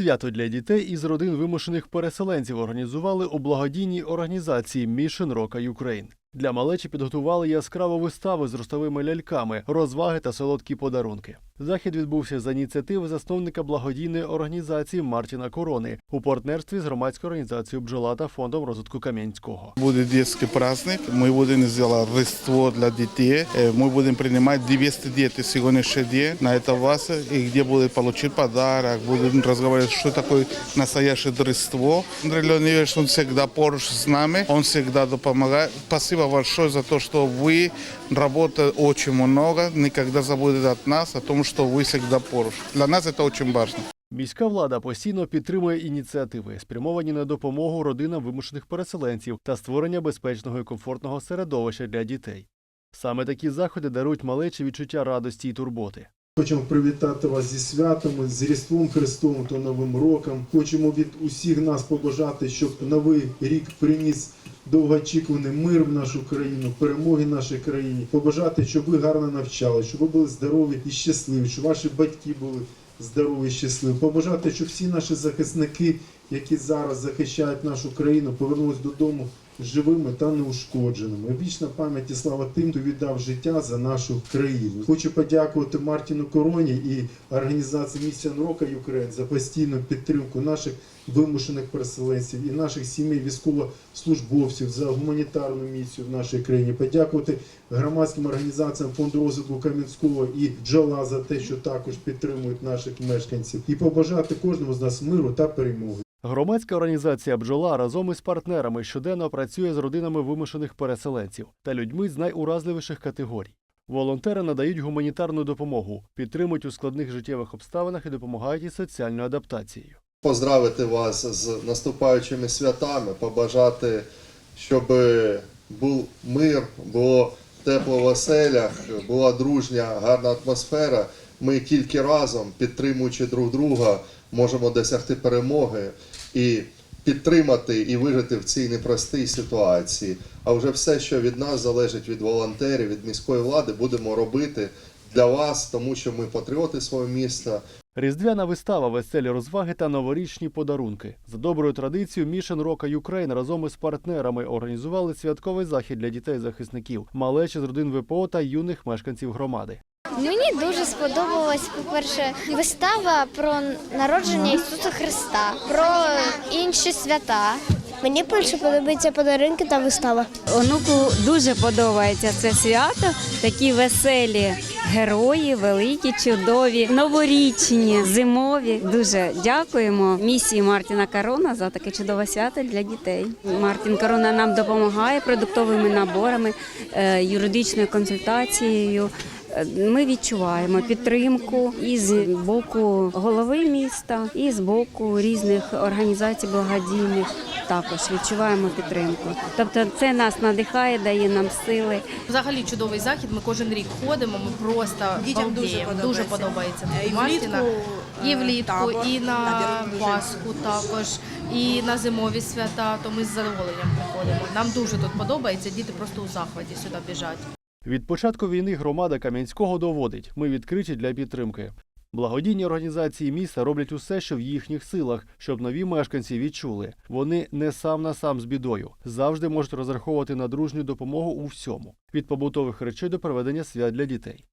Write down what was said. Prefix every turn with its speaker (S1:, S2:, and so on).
S1: Свято для дітей із родин вимушених переселенців організували у благодійній організації Mission Rock Ukraine. Для малечі підготували яскраву виставу з ростовими ляльками, розваги та солодкі подарунки. Захід відбувся за ініціативи засновника благодійної організації Мартіна Корони у партнерстві з громадською організацією Бджола та фондом розвитку Кам'янського.
S2: Буде дитячий праздник. Ми будемо робити Різдво для дітей. Е, Ми будемо приймати 200 дітей сьогоднішній день на це вас, і де будуть отримати подарок, будемо розмовляти, що таке настояще Різдво. Андрій Леонідович, він завжди поруч з нами, він завжди допомагає. Спасибо большое за то, что вы работаете очень много, никогда забудете от нас, о том, что вы всегда поруч. Для нас это очень важно.
S1: Міська влада постійно підтримує ініціативи, спрямовані на допомогу родинам вимушених переселенців та створення безпечного і комфортного середовища для дітей. Саме такі заходи дарують малечі відчуття радості і турботи.
S3: Хочемо привітати вас зі святом, з Різдвом Христовим та Новим роком. Хочемо від усіх нас побажати, щоб новий рік приніс довгоочікуваний мир в нашу країну, перемоги нашій країні. Побажати, щоб ви гарно навчали, щоб ви були здорові і щасливі, щоб ваші батьки були здорові і щасливі. Побажати, щоб всі наші захисники, які зараз захищають нашу країну, повернулись додому живими та неушкодженими. Вічна пам'ять і слава тим, хто віддав життя за нашу країну. Хочу подякувати Мартіну Короні і організації Місіон Рока Юкрейн за постійну підтримку наших вимушених переселенців і наших сімей військовослужбовців за гуманітарну місію в нашій країні. Подякувати громадським організаціям фонду розвитку Кам'янського і Джола за те, що також підтримують наших мешканців, і побажати кожному з нас миру та перемоги.
S1: Громадська організація Бджола разом із партнерами щоденно працює з родинами вимушених переселенців та людьми з найуразливіших категорій. Волонтери надають гуманітарну допомогу, підтримують у складних життєвих обставинах і допомагають із соціальною адаптацією.
S4: поздравити вас з наступаючими святами, побажати, щоб був мир, було тепло в оселях, була дружня, гарна атмосфера. Ми тільки разом, підтримуючи друг друга, можемо досягти перемоги і підтримати і вижити в цій непростій ситуації. А вже все, що від нас залежить від волонтерів, від міської влади, будемо робити для вас, тому що ми патріоти свого міста.
S1: Різдвяна вистава, веселі розваги та новорічні подарунки. За доброю традицією Mission Rock Ukraine разом із партнерами організували святковий захід для дітей-захисників, малечі з родин ВПО та юних мешканців громади.
S5: Мені дуже сподобалась, по-перше, вистава про народження Ісуса Христа, про інші свята. Мені більше подобаються подарунки та вистава.
S6: Онуку дуже подобається це свято. Такі веселі герої, великі, чудові, новорічні, зимові. Дуже дякуємо місії Мартіна Карона за таке чудове свято для дітей. Мартін Карона нам допомагає продуктовими наборами, е, юридичною консультацією. Ми відчуваємо підтримку і з боку голови міста, і з боку різних організацій благодійних. Також відчуваємо підтримку. Тобто, це нас надихає, дає нам сили.
S7: Взагалі чудовий захід. Ми кожен рік ходимо. Ми просто
S8: Дітям дуже подобається.
S7: дуже подобається
S8: Е, і влітку,
S7: І влітку,
S8: табор
S7: і на
S8: дуже
S7: Пасху також, і на зимові свята. То ми з задоволенням приходимо. Нам дуже тут подобається. Діти просто у захваті сюди біжать.
S1: Від початку війни громада Кам'янського доводить, ми відкриті для підтримки. Благодійні організації міста роблять усе, що в їхніх силах, щоб нові мешканці відчули. Вони не сам на сам з бідою, завжди можуть розраховувати на дружню допомогу у всьому від побутових речей до проведення свят для дітей.